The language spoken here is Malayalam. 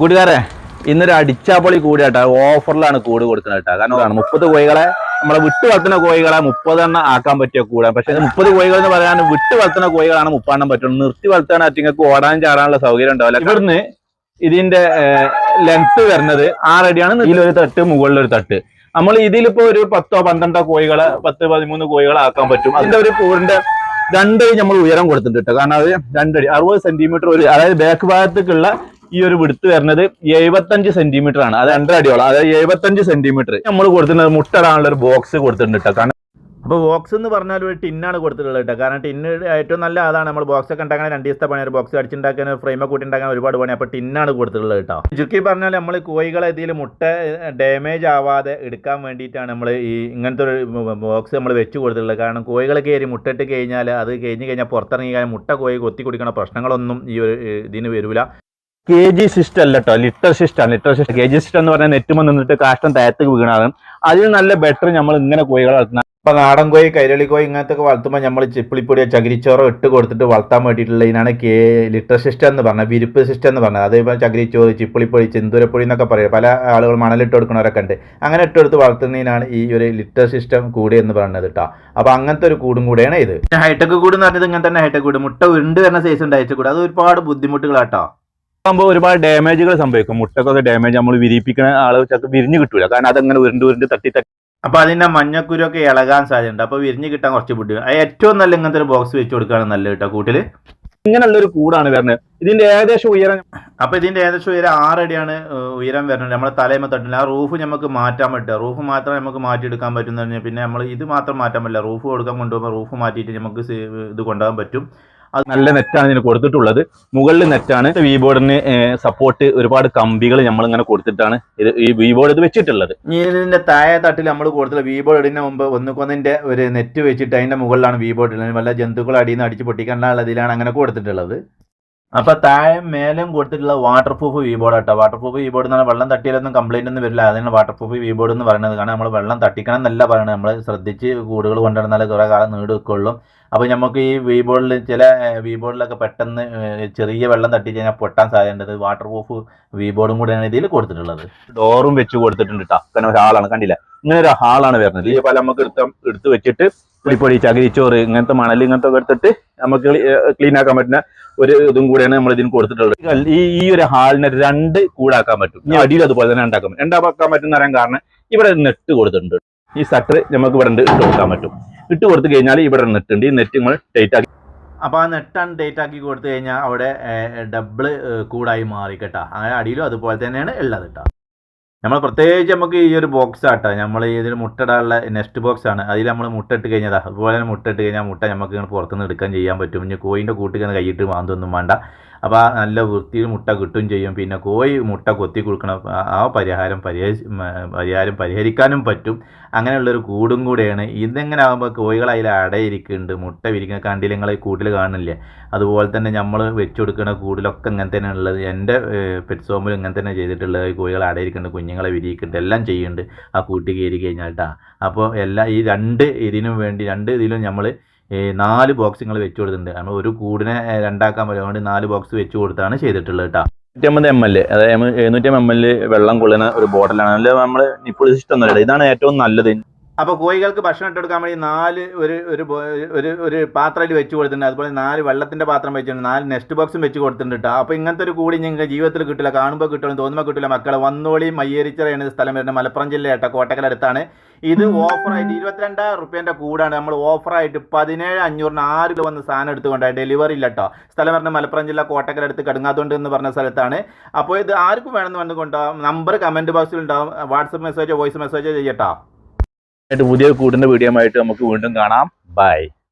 കൂട്ടുകാരെ ഇന്നൊരു അടിച്ചാപ്പൊളി കൂടിയാട്ടാ ഓഫറിലാണ് കൂട് കൊടുക്കുന്നത് കേട്ടോ. കാരണം അതാണ് മുപ്പത് കോഴികളെ നമ്മളെ വിട്ട് വളർത്തുന്ന കോഴികളെ മുപ്പതെണ്ണം ആക്കാൻ പറ്റിയ കൂടാണ്. പക്ഷെ മുപ്പത് കോഴികൾ എന്ന് പറയാൻ വിട്ട് വളർത്തുന്ന കോഴികളാണ് മുപ്പെണ്ണം പറ്റുള്ളൂ. നിർത്തി വളർത്താൻ അറ്റിങ്ങൾക്ക് ഓടാൻ ചാടാനുള്ള സൗകര്യം ഉണ്ടാവില്ല. ഇവിടുന്ന് ഇതിന്റെ ലെങ്ത് വരുന്നത് ആറടിയാണ് ഇതിലൊരു തട്ട് മുകളിലൊരു തട്ട്. നമ്മൾ ഇതിലിപ്പോ ഒരു പത്തോ പന്ത്രണ്ടോ കോഴികളെ പത്ത് പതിമൂന്ന് കോഴികളെ ആക്കാൻ പറ്റും. അതിന്റെ ഒരു കൂടിന്റെ രണ്ടടി നമ്മൾ ഉയരം കൊടുത്തിട്ടുണ്ട് കേട്ടോ. കാരണം അത് രണ്ടടി അറുപത് സെന്റിമീറ്റർ ഒരു അതായത് ബാക്ക് ഭാഗത്തേക്കുള്ള ഈ ഒരു വിടുത്ത് വരുന്നത് എഴുപത്തഞ്ച് സെന്റിമീറ്റർ ആണ്. അത് രണ്ടര അടിയോളം. അതായത് എഴുപത്തഞ്ച് സെന്റിമീറ്റർ നമ്മൾ കൊടുത്തിട്ടുണ്ട് മുട്ടടാനുള്ള ഒരു ബോക്സ് കൊടുത്തിട്ടുണ്ട് കേട്ടോ. കാരണം അപ്പോൾ ബോക്സ് എന്ന് പറഞ്ഞാൽ ഒരു ടിന്നാണ് കൊടുത്തിട്ടുള്ളത് കേട്ടോ. കാരണം ടിന്ന് ഏറ്റവും നല്ല അതാണ് നമ്മൾ ബോക്സ് ഒക്കെ ഉണ്ടാക്കാൻ രണ്ട് ദിവസത്തെ പണി ബോക്സ് അടിച്ചുണ്ടാക്കാൻ ഫ്രെയിമൊക്കെ കൂട്ടി ഉണ്ടാക്കാൻ ഒരുപാട് പണി. അപ്പോൾ ടിന്നാണ് കൊടുത്തിട്ടുള്ളത് കേട്ടോ. ചുരുക്കി പറഞ്ഞാൽ നമ്മൾ കോഴികളെ ഇതിൽ മുട്ട ഡാമേജ് ആവാതെ എടുക്കാൻ വേണ്ടിയിട്ടാണ് നമ്മൾ ഈ ഇങ്ങനത്തെ ഒരു ബോക്സ് നമ്മൾ വെച്ച് കൊടുത്തിട്ടുള്ളത്. കാരണം കോഴികൾ കയറി മുട്ടയിട്ട് കഴിഞ്ഞാൽ അത് കഴിഞ്ഞ് കഴിഞ്ഞാൽ പുറത്തിറങ്ങി കഴിഞ്ഞാൽ മുട്ട കോഴി കൊത്തി കുടിക്കണ പ്രശ്നങ്ങളൊന്നും ഈ ഒരു ഇതിന് വരില്ല കെ ജി സിസ്റ്റം അല്ല കേട്ടോ litre system litre system K G system എന്ന് പറഞ്ഞാൽ നെറ്റുമ്പോൾ നിന്നിട്ട് കാഷ്ടം താഴത്തേക്ക് വീണാണ് അതിൽ നല്ല ബെറ്റർ നമ്മൾ ഇങ്ങനെ കോഴികൾ വളർത്തുന്ന ഇപ്പൊ നാടൻ കോഴി കൈരളി കോഴി ഇങ്ങനത്തെ ഒക്കെ വളർത്തുമ്പോൾ നമ്മൾ ചിപ്പിളിപ്പൊടിയോ ചകിരിച്ചോറോ ഇട്ട് കൊടുത്തിട്ട് വളർത്താൻ വേണ്ടിയിട്ടുള്ള ഇതിനാണ് കെ ലിറ്റർ സിസ്റ്റം എന്ന് പറഞ്ഞത് വിരിപ്പ് സിസ്റ്റം എന്ന് പറഞ്ഞത്. അതേപോലെ ചകിരിച്ചോറ് ചിപ്പിളിപ്പൊടി ചെന്തൂരപ്പൊടി എന്നൊക്കെ പറയും. പല ആളുകൾ മണലിട്ട് കൊടുക്കുന്നവരൊക്കെ ഉണ്ട്. അങ്ങനെ ഇട്ട് കൊടുത്ത് വളർത്തുന്നതിനാണ് ഈ ഒരു ലിറ്റർ സിസ്റ്റം കൂട് എന്ന് പറയുന്നത് കേട്ടോ അപ്പൊ അങ്ങനത്തെ ഒരു കൂടും കൂടെയാണ് ഇത്. ഹൈടെക് കൂട് എന്ന് പറഞ്ഞത് ഇങ്ങനെ തന്നെ ഹൈടെക് കൂട്. മുട്ട ഉരുണ്ട് വരുന്ന സൈസ് ഉണ്ടായിട്ട് കൂടെ. അത് ഒരുപാട് ബുദ്ധിമുട്ടുകളാട്ടോ ആകുമ്പോൾ ഒരുപാട് ഡാമേജുകൾ സംഭവിക്കും. മുട്ടക്കൊക്കെ ഡാമേജ് നമ്മൾ വിരിപ്പിക്കുന്ന ആൾ ചക്ക വിരിഞ്ഞ് കിട്ടൂല. കാരണം അതങ്ങനെ ഉരുണ്ട് ഉരുണ്ട് തട്ടി തട്ടി അപ്പൊ അതിന്റെ മഞ്ഞക്കുരൊക്കെ ഇളകാൻ സാധ്യതയുണ്ട്. അപ്പൊ വിരിഞ്ഞു കിട്ടാൻ കുറച്ച് ബുദ്ധിമുട്ട്. അത് ഏറ്റവും നല്ല ഇങ്ങനത്തെ ഒരു ബോക്സ് വെച്ച് കൊടുക്കുകയാണ് നല്ല കേട്ടോ കൂട്ടിൽ. ഇങ്ങനെയുള്ള ഒരു കൂടാണ് വരുന്നത് ഇതിന്റെ ഏകദേശം ഉയരം അപ്പൊ ഇതിന്റെ ഏകദേശം ഉയരം ആറടിയാണ് ഉയരം വരുന്നത് നമ്മളെ തലയുമ തട്ടില്ല. ആ റൂഫ് നമുക്ക് മാറ്റാൻ പറ്റുക. റൂഫ് മാത്രം നമുക്ക് മാറ്റിയെടുക്കാൻ പറ്റുന്ന പിന്നെ നമ്മൾ ഇത് മാത്രം മാറ്റാൻ പറ്റില്ല. റൂഫ് കൊടുക്കാൻ കൊണ്ടുപോകുമ്പോൾ റൂഫ് മാറ്റിയിട്ട് നമുക്ക് ഇത് കൊണ്ടുപോകാൻ പറ്റും. അത് നല്ല നെറ്റാണ് ഇതിന് കൊടുത്തിട്ടുള്ളത്. മുകളിൽ നെറ്റാണ്. വി ബോർഡിന് സപ്പോർട്ട് ഒരുപാട് കമ്പികൾ നമ്മൾ ഇങ്ങനെ കൊടുത്തിട്ടാണ് ഇത് ഈ വി ബോർഡ് ഇത് വെച്ചിട്ടുള്ളത്. ഇതിന്റെ താഴെ തട്ടിൽ നമ്മൾ കൊടുത്തില്ല വി ബോർഡ് ഇടുന്ന മുമ്പ് ഒന്നുകൊന്നിന്റെ ഒരു നെറ്റ് വെച്ചിട്ട് അതിന്റെ മുകളിലാണ് വി ബോർഡ് ഇടുന്നത്. വല്ല ജന്തുക്കൾ അടിയിൽ നിന്ന് അടിച്ച് പൊട്ടിക്കാനുള്ള ഇതിലാണ് അങ്ങനെ കൊടുത്തിട്ടുള്ളത്. അപ്പൊ താഴെ മേലും കൊടുത്തിട്ടുള്ള വാട്ടർ പ്രൂഫ് വി ബോർഡ് ആട്ടോ. വാട്ടർ പ്രൂഫ് വി ബോർഡ് എന്ന് പറഞ്ഞാൽ വെള്ളം തട്ടിയാലൊന്നും കംപ്ലൈന്റ് ഒന്നും വരില്ല. അതിനാണ് വാട്ടർ പ്രൂഫ് വി ബോർഡ് എന്ന് പറയുന്നത്. കാരണം നമ്മൾ വെള്ളം തട്ടിക്കണം എന്നല്ല പറയുന്നത് നമ്മൾ ശ്രദ്ധിച്ച് കൂടുകൾ കൊണ്ടുവന്നാൽ കുറെ കാലം നീട് വെക്കുള്ളൂ അപ്പോൾ നമുക്ക് ഈ വി ബോർഡിൽ ചില വി ബോർഡിലൊക്കെ പെട്ടെന്ന് ചെറിയ വെള്ളം തട്ടി കഴിഞ്ഞാൽ പൊട്ടാൻ സാധ്യതയുണ്ട്. വാട്ടർ പ്രൂഫ് വി ബോർഡും കൂടെയാണ് ഇതിൽ കൊടുത്തിട്ടുള്ളത്. ഡോറും വെച്ച് കൊടുത്തിട്ടുണ്ട് കേട്ടോ അങ്ങനെ ഒരു കണ്ടില്ല? ഇങ്ങനെ ഒരു ഹാളാണ് വരുന്നത്. ഈ പല നമുക്ക് എടുത്ത് എടുത്ത് വെച്ചിട്ട് പുളിപ്പൊടി ചകിരിച്ചോറ് ഇങ്ങനത്തെ മണൽ ഇങ്ങനത്തെ എടുത്തിട്ട് നമുക്ക് ക്ലീൻ ആക്കാൻ പറ്റുന്ന ഒരു ഇതും കൂടെയാണ് നമ്മൾ ഇതിന് കൊടുത്തിട്ടുള്ളത്. ഈ ഈ ഒരു ഹാളിനെ രണ്ട് കൂടാക്കാൻ പറ്റും. ഇനി അടിയിൽ അതുപോലെ തന്നെ ഉണ്ടാക്കാൻ പറ്റും രണ്ടാക്കാൻ പറ്റുന്ന പറയാൻ കാരണം ഇവിടെ നെറ്റ് കൊടുത്തിട്ടുണ്ട്. ഈ സട്ടർ നമുക്ക് ഇവിടെ ഇട്ട് കൊടുക്കാൻ പറ്റും. ഇട്ട് കൊടുത്തു കഴിഞ്ഞാൽ ഇവിടെ നെറ്റ് ഉണ്ട് ഈ നെറ്റ് നമ്മൾ ടൈറ്റ് ആക്കി അപ്പോൾ ആ നെറ്റാണ് ടൈറ്റ് ആക്കി കൊടുത്തു കഴിഞ്ഞാൽ അവിടെ ഡബിൾ കൂടായി മാറി കേട്ടോ. അങ്ങനെ അടിയിലും അതുപോലെ തന്നെയാണ് ഉള്ളത് കേട്ടോ. നമ്മൾ പ്രത്യേകിച്ച് നമുക്ക് ഈ ഒരു ബോക്സ് ആട്ടോ നമ്മൾ ഇതിൽ മുട്ടടാനുള്ള നെക്സ്റ്റ് ബോക്സ് ആണ്. അതിൽ നമ്മൾ മുട്ട ഇട്ട് കഴിഞ്ഞതാ അതുപോലെ തന്നെ മുട്ട ഇട്ട് കഴിഞ്ഞാൽ മുട്ട നമുക്ക് ഇങ്ങനെ പുറത്തുനിന്ന് എടുക്കാൻ ചെയ്യാൻ പറ്റും. ഇനി കോയിന്റെ കൂട്ടിങ്ങനെ കൈയിട്ട് മാന്തൊന്നും വേണ്ട. അപ്പോൾ ആ നല്ല വൃത്തിയിൽ മുട്ട കിട്ടും ചെയ്യും. പിന്നെ കോഴി മുട്ട കൊത്തി കൊടുക്കണം ആ- പരിഹാരം പരിഹരി പരിഹാരം പരിഹരിക്കാനും പറ്റും. അങ്ങനെയുള്ളൊരു കൂടും കൂടെയാണ്. ഇതെങ്ങനെ ആകുമ്പോൾ കോഴികൾ അതിൽ അടയിരിക്കുന്നുണ്ട് മുട്ട വിരിക്കുന്ന കണ്ടില്ല നിങ്ങൾ കൂട്ടിൽ കാണില്ലേ അതുപോലെ തന്നെ നമ്മൾ വെച്ചുകൊടുക്കുന്ന കൂടിലൊക്കെ ഇങ്ങനെ തന്നെ ഉള്ളത്. എന്റെ പെറ്റ് സോമിൽ ഇങ്ങനെ തന്നെ ചെയ്തിട്ടുള്ളത് കോഴികൾ അടയിരിക്കുന്നുണ്ട് കുഞ്ഞുങ്ങളെ വിരിയിക്കുന്നുണ്ട് എല്ലാം ചെയ്യുന്നുണ്ട്. ആ കൂട്ടി കയറി കഴിഞ്ഞാൽ കേട്ടോ അപ്പോൾ എല്ലാ ഈ രണ്ട് ഇതിനും വേണ്ടി രണ്ട് ഇതിലും നമ്മൾ നാല് ബോക്സ് നിങ്ങൾ വെച്ച് കൊടുത്തിട്ടുണ്ട്. കാരണം ഒരു കൂടിനെ രണ്ടാക്കാൻ പറ്റും. നാല് ബോക്സ് വെച്ച് കൊടുത്താണ് ചെയ്തിട്ടുള്ളത് കേട്ടോ. നൂറ്റമ്പത് എം എൽ അതായത് എഴുന്നൂറ്റി എം എൽ വെള്ളം കൊള്ളുന്ന ഒരു ബോട്ടിലാണ് അതിൽ നമ്മൾ ഇപ്പോൾ ഇഷ്ടം ഇതാണ് ഏറ്റവും നല്ലത്. അപ്പോൾ കോഴികൾക്ക് ഭക്ഷണം ഇട്ട് കൊടുക്കാൻ വേണ്ടി നാല് ഒരു ഒരു ഒരു ഒരു പാത്രത്തിൽ വെച്ച് കൊടുത്തിട്ടുണ്ട്. അതുപോലെ നാല് വെള്ളത്തിന്റെ പാത്രം വെച്ചിട്ടുണ്ട്. നാല് നെസ്റ്റ് ബോക്സും വെച്ച് കൊടുത്തിട്ടുണ്ട് കേട്ടോ അപ്പോൾ ഇങ്ങനത്തെ ഒരു കൂടി ഞങ്ങൾക്ക് ജീവിതത്തിൽ കിട്ടില്ല കാണുമ്പോൾ കിട്ടുമെന്ന് തോന്നുമ്പോൾ കിട്ടില്ല. മക്കളെ വന്നോളി മയ്യേരിച്ചിറയാണ് എന്ന സ്ഥലം വരുന്നത് മലപ്പുറം ജില്ല കേട്ടോ കോട്ടക്കലടുത്താണ്. ഇത് ഓഫറായിട്ട് ഇരുപത്തിരണ്ടായിരം റുപ്യേന്റെ കൂടാണ്. നമ്മൾ ഓഫറായിട്ട് പതിനേഴ് അഞ്ഞൂറിന് ആറ് കിലോ വന്ന് സാധനം എടുത്തുകൊണ്ടാണ് ഡെലിവറി ഇല്ല കേട്ടോ സ്ഥലം പറഞ്ഞ മലപ്പുറം ജില്ല കോട്ടക്കലടുത്ത് കടുങ്ങാത്തോണ്ട് എന്ന് പറഞ്ഞ സ്ഥലത്താണ്. അപ്പോൾ ഇത് ആർക്കും വേണമെന്ന് വന്നുകൊണ്ടാവും നമ്പർ കമന്റ് ബോക്സിൽ ഉണ്ടാവും വാട്സപ്പ് മെസ്സേജോ വോയിസ് മെസ്സേജോ ചെയ്യട്ടോ. പുതിയ കൂടിന്റെ വീഡിയോ ആയിട്ട് നമുക്ക് വീണ്ടും കാണാം. ബൈ.